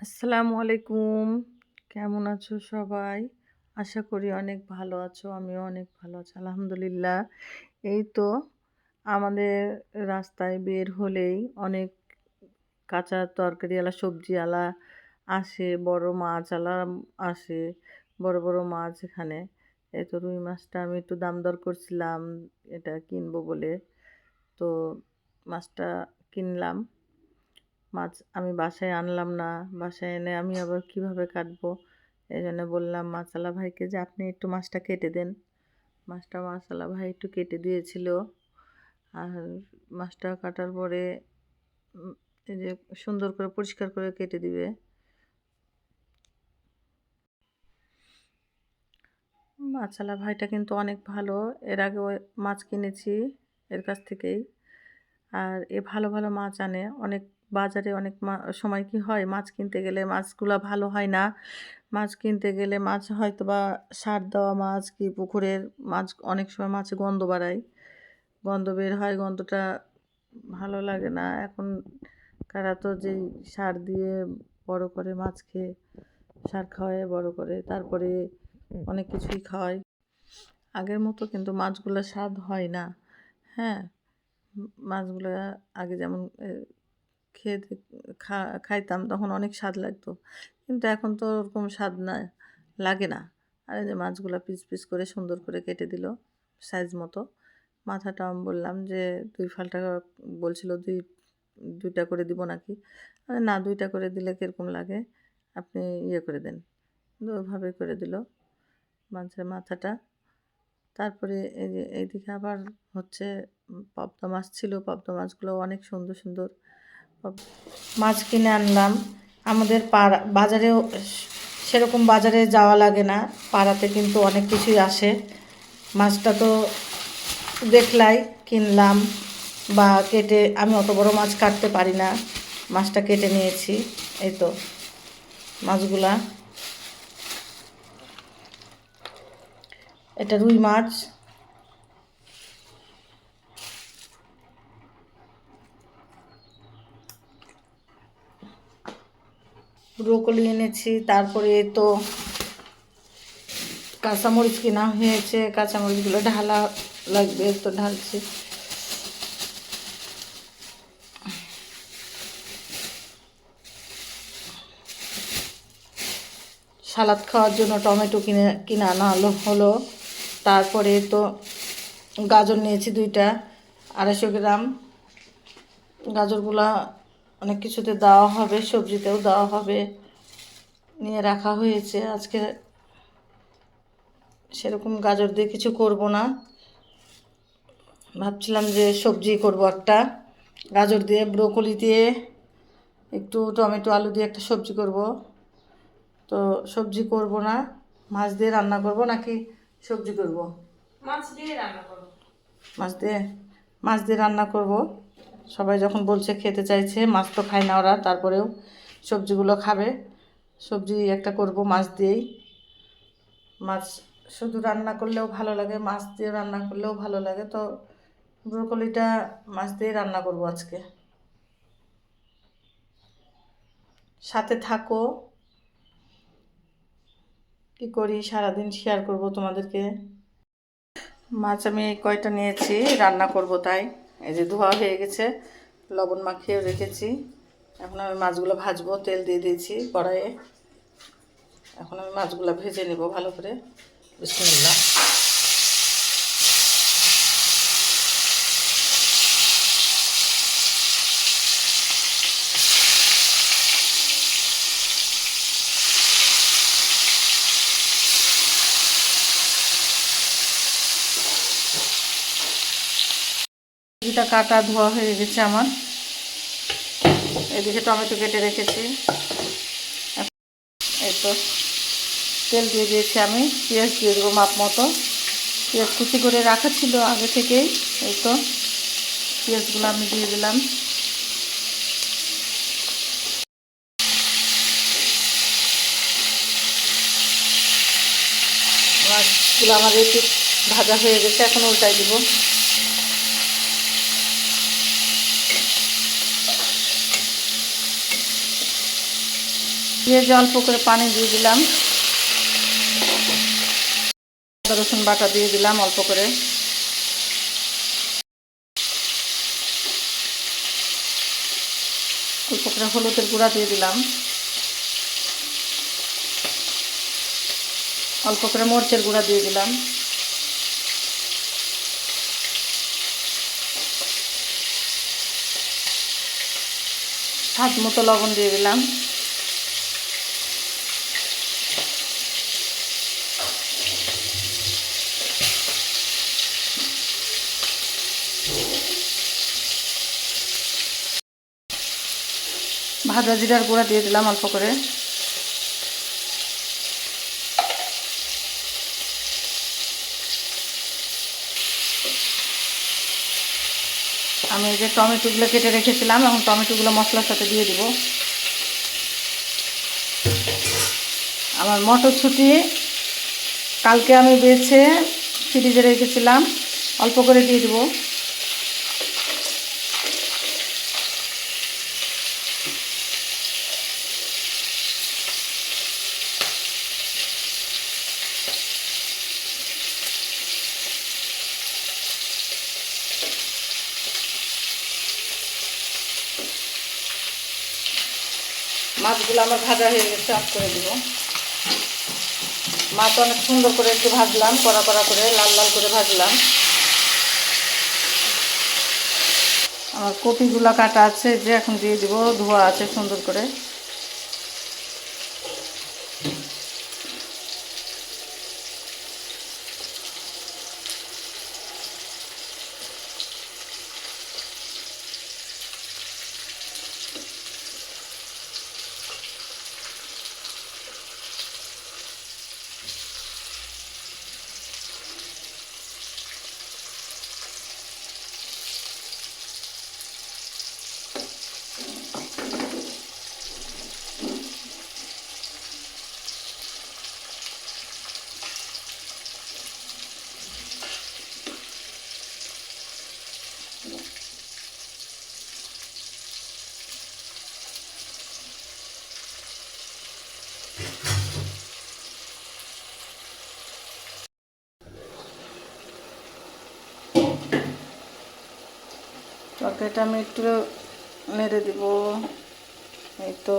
আসসালামু আলাইকুম। কেমন আছো সবাই? আশা করি অনেক ভালো আছো, আমিও অনেক ভালো আছি, আলহামদুলিল্লাহ। এই তো আমাদের রাস্তায় বের হলেই অনেক কাঁচা তরকারিওয়ালা সবজিওয়ালা আসে, বড় মাছ আলা আসে, বড় বড় মাছ এখানে। এই তো রুই মাছটা আমি একটু দাম দর করছিলাম, এটা কিনবো বলে। তো মাছটা কিনলাম। মাছ আমি বাসায় আনলাম না। বাসায় এনে আমি আবার কীভাবে কাটবো? এই জন্য বললাম, মাছালা ভাইকে যে আপনি একটু মাছটা কেটে দেন। মাছটা মাছালা ভাই একটু কেটে দিয়েছিল। আর মাছটা কাটার পরে এই যে সুন্দর করে পরিষ্কার করে কেটে দিবে। মাছালা ভাইটা কিন্তু অনেক ভালো। এর আগে মাছ কিনেছি এর কাছ থেকেই। আর এ ভালো ভালো মাছ আনে। অনেক বাজারে অনেক সময় কি হয়? মাছ কিনতে গেলে মাছগুলো ভালো হয় না। মাছ কিনতে গেলে মাছ হয়তো বা সার দেওয়া মাছ কি পুকুরের মাছ, অনেক সময় মাছে গন্ধ বাড়ায়। গন্ধ বের হয়, গন্ধটা ভালো লাগে না। এখন কারা তো যেই সার দিয়ে বড় করে মাছকে সার খাওয়ায়, বড় করে, তারপরে অনেক কিছুই খাওয়ায়। আগের মতো কিন্তু মাছগুলো স্বাদ হয় না। হ্যাঁ মাছগুলো আগে যেমন খেতে খা, খাইতাম, তখন অনেক স্বাদ লাগতো। কিন্তু এখন তো ওরকম স্বাদ না, লাগে না। আর এই যে মাছগুলো পিস পিস করে সুন্দর করে কেটে দিল সাইজ মতো। মাথাটা আমি বললাম যে, দুই ফালটা বলছিল, দুই, দুইটা করে দিব নাকি? না, দুইটা করে দিলে কীরকম লাগে? আপনি ইয়ে করে দেন। ওইভাবে করে দিল মাছের মাথাটা। তারপরে এই যে, এইদিকে আবার হচ্ছে, পাবদা মাছ ছিল, পাবদা মাছগুলো অনেক সুন্দর সুন্দর। মাছ কিনে আনলাম। আমাদের পাড়া, বাজারেও সেরকম বাজারে যাওয়া লাগে না। পাড়াতে কিন্তু অনেক কিছুই আসে। মাছটা তো দেখলাই, কিনলাম বা কেটে, আমি অত বড় মাছ কাটতে পারি না। মাছটা কেটে নিয়েছি, এই তো মাছগুলা। এটা রুই মাছ। ব্রোকলি এনেছি, তারপরে তো কাঁচামরিচ কেনা হয়েছে, কাঁচামরিচগুলো ঢালা লাগবে, তো ঢালছি। সালাদ খাওয়ার জন্য টমেটো কিনে কিনে আনা হলো হলো। তারপরে তো গাজর নিয়েছি দুইটা, আড়াইশো গ্রাম। গাজরগুলা অনেক কিছুতে দেওয়া হবে সবজিতেও দেওয়া হবে নিয়ে রাখা হয়েছে। আজকে সেরকম গাজর দিয়ে কিছু করব না। ভাবছিলাম যে সবজি করব একটা। গাজর দিয়ে ব্রোকলি দিয়ে একটু টমেটো আলু দিয়ে একটা সবজি করব। তো সবজি করব না মাছ দিয়ে রান্না করব নাকি সবজি করব? মাছ দিয়ে রান্না করো মাছ দিয়ে মাছ দিয়ে রান্না করব। সবাই যখন বলছে খেতে চাইছে, মাছ তো খায় না ওরা, তারপরেও সবজিগুলো খাবে। সবজি একটা করব মাছ দিয়েই। মাছ শুধু রান্না করলেও ভালো লাগে, মাছ দিয়ে রান্না করলেও ভালো লাগে। তো ব্রোকলিটা মাছ দিয়ে রান্না করব আজকে। সাথে থাকো। কি করি? সারাদিন শেয়ার করব তোমাদেরকে। মাছ আমি কয়টা নিয়েছি? রান্না করব তাই। এই যে ধোয়া হয়ে গেছে, লবণ মাখিয়ে রেখেছি। এখন আমি মাছগুলো ভাজবো, তেল দিয়ে দিয়েছি কড়াইয়ে। এখন আমি মাছগুলো ভেজে নেব ভালো করে। বিসমিল্লাহ। সবজিটা কাটা ধোয়া হয়ে গেছে আমার। এদিকে টমেটো কেটে রেখেছি। এই তো তেল দিয়ে দিয়েছি আমি, পেঁয়াজ দিয়ে দেবো মাপ মতো। পেঁয়াজ কুচি করে রাখা ছিল আগে থেকেই, এই তো পেঁয়াজগুলো আমি দিয়ে দিলাম। মাছগুলো আমার একটু ভাজা হয়ে গেছে, এখন উল্টাই দিব। দিয়ে অল্প করে পানি দিয়ে দিলাম। আদা, রসুন বাটা দিয়ে দিলাম অল্প করে। অল্প করে হলুদের গুঁড়া দিয়ে দিলাম। অল্প করে মরচের গুঁড়া দিয়ে দিলাম। স্বাদ মতো লবণ দিয়ে দিলাম। ভাজা জিরার গুঁড়া দিয়ে দিলাম অল্প করে। আমি এই যে টমেটোগুলো কেটে রেখেছিলাম এবং টমেটোগুলো মশলার সাথে দিয়ে দিব। আমার মটরশুঁটি কালকে আমি বেছে ফ্রিজে রেখেছিলাম, অল্প করে দিয়ে দিব। মাছগুলো আমার ভাজা হয়ে গেছে অফ করে দিব। মাছ অনেক সুন্দর করে একটু ভাজলাম, কড়া কড়া করে, লাল লাল করে ভাজলাম। আমার কপিগুলো কাটা আছে, যে এখন দিয়ে দিব, ধোয়া আছে সুন্দর করে। তরকারিটা আমি একটু নেড়ে দিব। এই তো।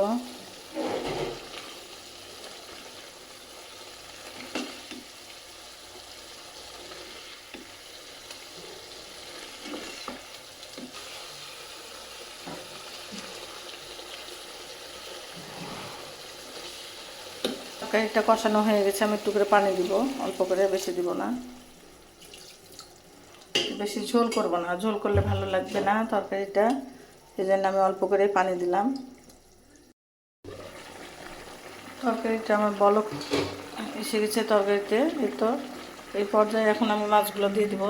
তরকারিটা কষানো হয়ে গেছে, আমি একটু করে পানি দিব, অল্প করে, বেশি দিব না। বেশি ঝোল করব না। ঝোল করলে ভালো লাগবে না তরকারিটা। সেই জন্য আমি অল্প করে পানি দিলাম। তরকারিটা আমার বলক এসে গেছে তরকারিতে। এই তো, এই পর্যায়ে এখন আমি মাছগুলো দিয়ে দিব।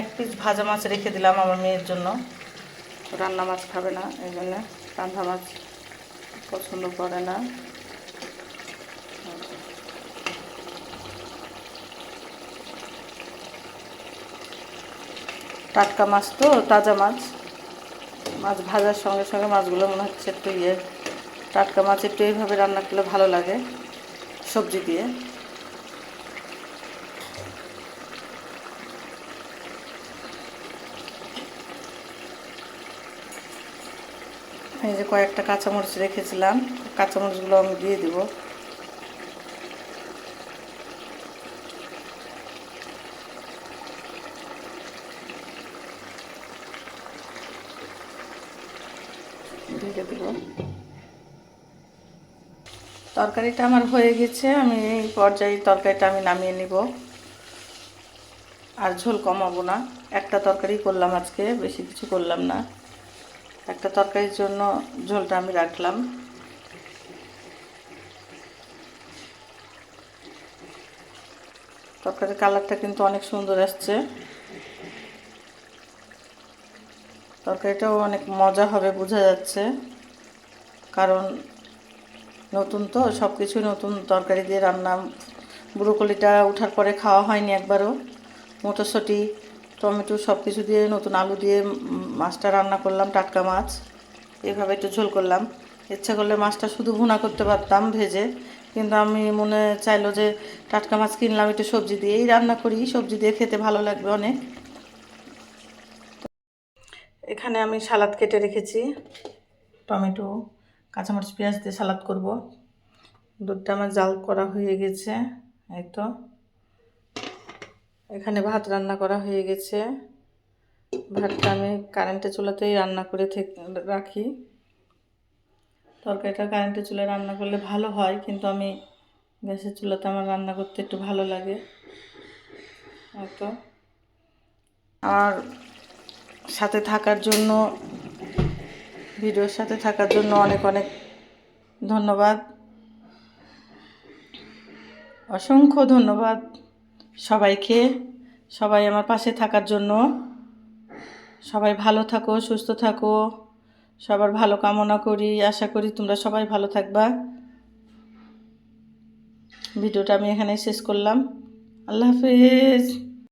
এক পিস ভাজা মাছ রেখে দিলাম আমার মেয়ের জন্য। রান্না মাছ খাবে না, এই জন্য রান্না মাছ পছন্দ করে না। টাটকা মাছ তো, তাজা মাছ। মাছ ভাজার সঙ্গে সঙ্গে মাছগুলো মনে হচ্ছে একটু ইয়ে। টাটকা মাছ একটু এইভাবে রান্না করলে ভালো লাগে, সবজি দিয়ে। এই যে কয়েকটা কাঁচামরিচ রেখেছিলাম কাঁচামরিচগুলো আমি দিয়ে দিব। ঢেকে দিব। তরকারিটা আমার হয়ে গেছে আমি এই পর্যায়ে তরকারিটা আমি নামিয়ে নিব। আর ঝোল কমাবো না একটা তরকারি করলাম আজকে বেশি কিছু করলাম না। একটা তরকারির জন্য ঝোলটা আমি রাখলাম। তরকারির কালারটা কিন্তু অনেক সুন্দর আসছে। তরকারিটাও অনেক মজা হবে, বোঝা যাচ্ছে। কারণ নতুন তো সব কিছুই নতুন তরকারি দিয়ে রান্না। ব্রোকলিটা ওঠার পরে খাওয়া হয়নি একবারও। মটরশুঁটি টমেটো সব কিছু দিয়ে, নতুন আলু দিয়ে মাছটা রান্না করলাম, টাটকা মাছ। এভাবে একটু ঝোল করলাম। ইচ্ছা করলে মাছটা শুধু ভুনা করতে পারতাম ভেজে, কিন্তু আমি মনে চাইলো যে টাটকা মাছ কিনলাম একটু সবজি দিয়েই রান্না করি, সবজি দিয়ে খেতে ভালো লাগবে অনেক। এখানে আমি সালাদ কেটে রেখেছি। টমেটো, কাঁচামরিচ, পেঁয়াজ দিয়ে সালাদ করব। দুধটা আমার জাল করা হয়ে গেছে, এই তো। এখানে ভাত রান্না করা হয়ে গেছে। ভাতটা আমি কারেন্টের চুলাতেই রান্না করে রাখি। তরকারিটা কারেন্টের চুলায় রান্না করলে ভালো হয়, কিন্তু আমি গ্যাসের চুলাতে আমার রান্না করতে একটু ভালো লাগে। এই তো? আর সাথে থাকার জন্য, ভিডিওর সাথে থাকার জন্য অনেক অনেক ধন্যবাদ। অসংখ্য ধন্যবাদ। সবাইকে, সবাই আমার পাশে থাকার জন্য। সবাই ভালো থাকো, সুস্থ থাকো। সবার ভালো কামনা করি, আশা করি তোমরা সবাই ভালো থাকবা। ভিডিওটা আমি এখানে শেষ করলাম। আল্লাহ হাফিজ।